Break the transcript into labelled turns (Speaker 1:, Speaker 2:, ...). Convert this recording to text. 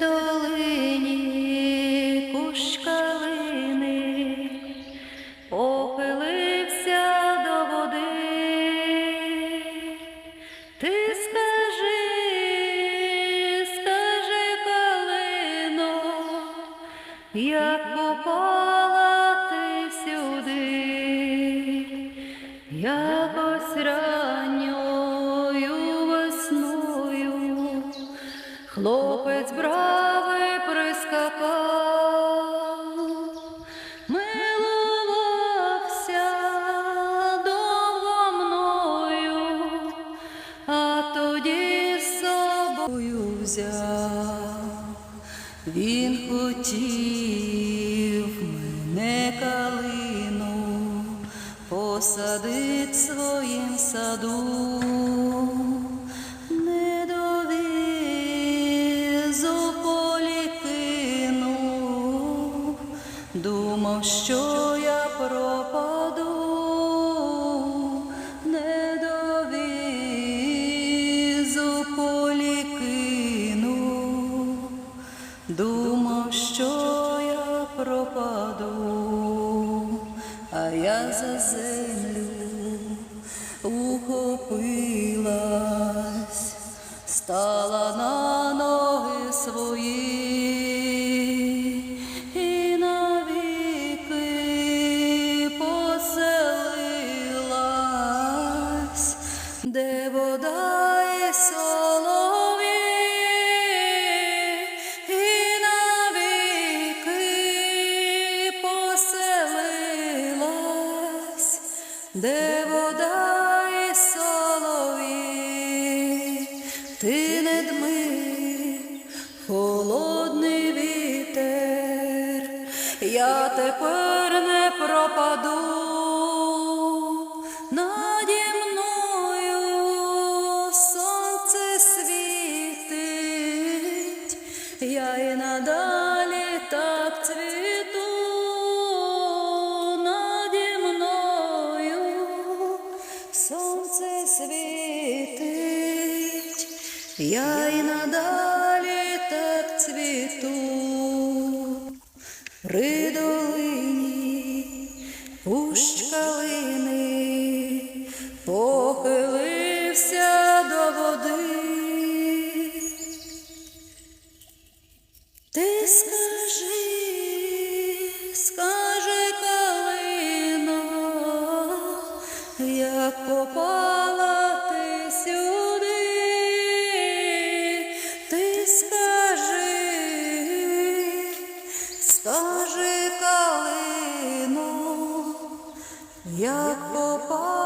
Speaker 1: Долині кущ калини похилився до води. Ти скажи, скажи, калино, як попала сюди, якось ранньою Хлопець бравий прискакав, милувався довго мною, а тоді з собою взяв. Він хотів мене калину посадить своїм саду. Що я пропаду, не довізу полі думав, що я пропаду, а я за землю ухопилась, стала на де вода і солов'ї, ти не дми, холодний вітер, я тепер не пропаду. Наді мною сонце світить, я і надалі світить, я і надалі так цвіту. При долині кущ калини похилився до води. Ти скажи, скажи, калино, як попала скажи, калину, як попала.